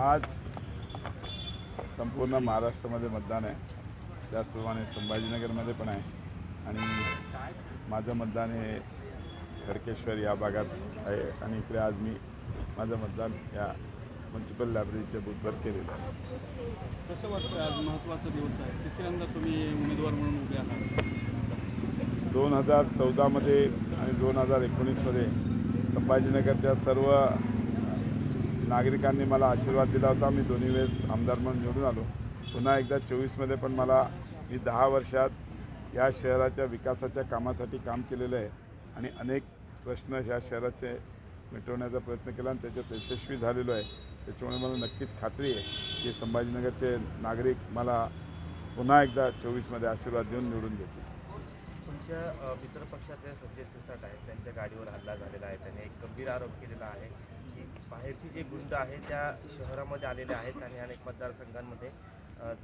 आज संपूर्ण महाराष्ट्रामध्ये मतदान आहे. त्याचप्रमाणे संभाजीनगरमध्ये पण आहे. आणि माझं मतदान हे खडकेश्वर या भागात आहे. आणि इकडे आज मी माझं मतदान या म्युन्सिपल लायब्ररीच्या बूथवर केलेलं आहे. कसं वाटतं आज महत्त्वाचा दिवस आहे? तिसऱ्यांदा तुम्ही उमेदवार म्हणून उभे आहात. दोन हजार चौदामध्ये आणि दोन हजार एकोणीसमध्ये संभाजीनगरच्या सर्व नागरिकांनी मला आशीर्वाद दिला होता. मी दोन्ही वेळेस आमदार म्हणून निवडून आलो. पुन्हा एकदा चोवीसमध्ये पण मला मी दहा वर्षात या शहराच्या विकासाच्या कामासाठी काम केलेलं आहे आणि अनेक प्रश्न ह्या शहराचे मिटवण्याचा प्रयत्न केला आणि त्याच्यात यशस्वी झालेलो आहे. त्याच्यामुळे मला नक्कीच खात्री आहे की संभाजीनगरचे नागरिक मला पुन्हा एकदा चोवीसमध्ये आशीर्वाद देऊन निवडून देतील. तुमच्या मित्रपक्षाचे संजय सिरसाट आहेत. त्यांच्या गाडीवर हल्ला झालेला आहे. त्यांनी एक गंभीर आरोप केलेला आहे. बाहेरची जे गुंड आहेत त्या शहरामध्ये आलेल्या आहेत आणि अनेक मतदारसंघांमध्ये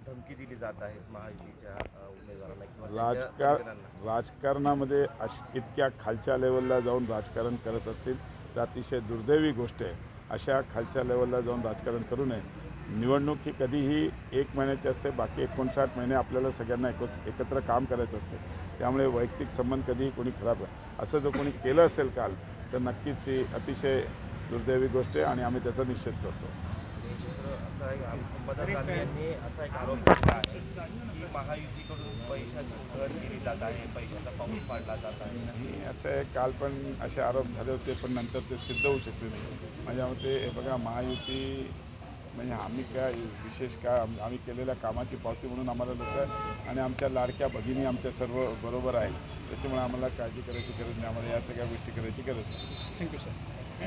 धमकी दिली जात आहे महायुतीच्या उमेदवारांना किंवा राजकार. राजकारणामध्ये अश इतक्या खालच्या लेवलला जाऊन राजकारण करत असतील तर अतिशय दुर्दैवी गोष्ट आहे. अशा खालच्या लेवलला जाऊन राजकारण करू नये. निवडणूक ही कधीही एक महिन्याची असते बाकी एकोणसाठ महिने आपल्याला सगळ्यांना एको एकत्र काम करायचं असते. त्यामुळे वैयक्तिक संबंध कधीही कोणी खराब असं जर कोणी केलं असेल काल तर नक्कीच ती अतिशय दुर्दैवी गोष्ट आहे आणि आम्ही त्याचा निषेध करतो. असं एक आरोप केला आहे की महायुतीकडून पैशाची उधळण केली जात आहे पैशाचा पाऊस पाडला जात आहे. आणि असं आहे काल पण असे आरोप झाले होते पण नंतर ते सिद्ध होऊ शकले नाही. माझ्या मते हे बघा महायुती म्हणजे आम्ही काय विशेष काय आम- आम्ही केलेल्या कामाची पावती म्हणून आम्हाला लोक आणि आमच्या लाडक्या भगिनी आमच्या सर्व बरोबर आहेत. त्याच्यामुळे आम्हाला काळजी करायची गरज नाही आम्हाला या सगळ्या गोष्टी करायची गरज नाही. Thank you sir